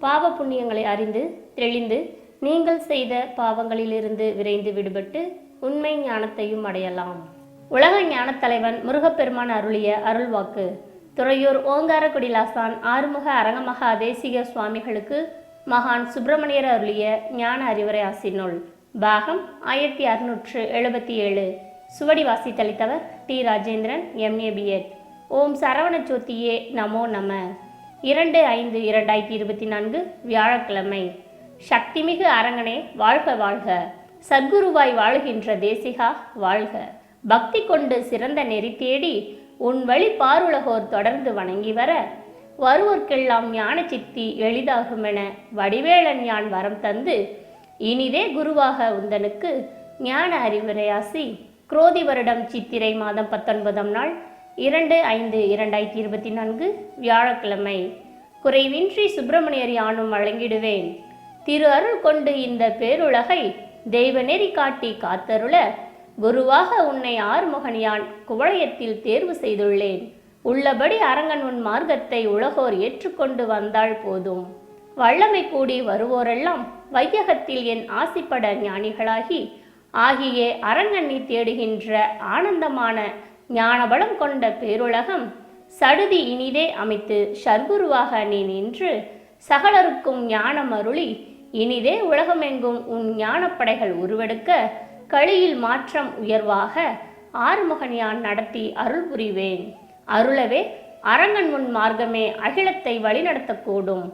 பாவ புண்ணியங்களை அறிந்து தெளிந்து நீங்கள் செய்த பாவங்களிலிருந்து விரைந்து விடுபட்டு உண்மை ஞானத்தையும் அடையலாம். உலக ஞானத் தலைவன் முருகப்பெருமான் அருளிய அருள்வாக்கு துறையூர் ஓங்காரக்குடிலாசான் ஆறுமுக அரங்கமகா தேசிக சுவாமிகளுக்கு மகான் சுப்பிரமணியர் அருளிய ஞான அறிவுரை ஆசினுள் பாகம் ஆயிரத்தி அறுநூற்று எழுபத்தி ஏழு சுவடி வாசித்தளித்தவர் டி. ராஜேந்திரன் எம்ஏபிஎட் ஓம் சரவண ஜோதியே நமோ நம. இரண்டு ஐந்து இரண்டாயிரத்தி இருபத்தி நான்கு வியாழக்கிழமை. சக்திமிகு அரங்கனே வாழ்க வாழ்க. சத்குருவாய் வாழுகின்ற தேசிகா வாழ்க. பக்தி கொண்டு சிறந்த நெறி தேடி உன் வழி பாருலகோர் தொடர்ந்து வணங்கி வர. வருவோர்க்கெல்லாம் ஞான சித்தி எளிதாகுமென வடிவேலன் யான் வரம் தந்து இனிதே குருவாக உந்தனுக்கு ஞான அறிவுரையாசி. குரோதி வருடம் சித்திரை மாதம் பத்தொன்பதாம் நாள் இரண்டு ஐந்து இரண்டாயிரத்தி இருபத்தி நான்கு வியாழக்கிழமை. குறைவின்றி சுப்பிரமணியர் யானும் வழங்கிடுவேன். திரு அருள் கொண்டு இந்த பேருலகை தெய்வநெறி காட்டி காத்தருள குருவாக உன்னை ஆறுமுகனியான் குவளையத்தில் தேர்வு செய்துள்ளேன். உள்ளபடி அரங்கன் உன் மார்க்கத்தை உலகோர் ஏற்றுக்கொண்டு வந்தால் போதும். வல்லமை கூடி வருவோரெல்லாம் வையகத்தில் என் ஆசிப்பட ஞானிகளாகி ஆகிய அரங்கண்ணி தேடுகின்ற ஆனந்தமான ஞானபலம் கொண்ட பேருலகம் சடுதி இனிதே அமைத்து சர்க்குருவாக நீ நின்று சகலருக்கும் ஞானம் அருளி இனிதே உலகமெங்கும் உன் ஞானப்படைகள் உருவெடுக்க களியில் மாற்றம் உயர்வாக ஆறுமுகனியான் நடத்தி அருள் புரிவேன். அருளவே அரங்கன் உன் மார்க்கமே அகிலத்தை வழிநடத்தக்கூடும்.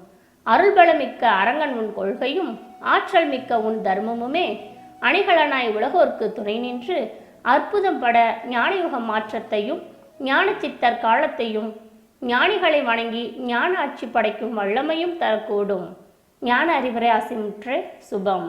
அருள்பலமிக்க அரங்கன் உன் கொள்கையும் ஆற்றல் மிக்க உன் தர்மமுமே அணிகலனாய் உலகோர்க்கு துணை நின்று அற்புதம் பட ஞானயுக மாற்றத்தையும் ஞான சித்தர் காலத்தையும் ஞானிகளை வணங்கி ஞான ஆட்சி படைக்கும் வல்லமையும் தரக்கூடும். ஞான அறிவுரை அசிமுற்று சுபம்.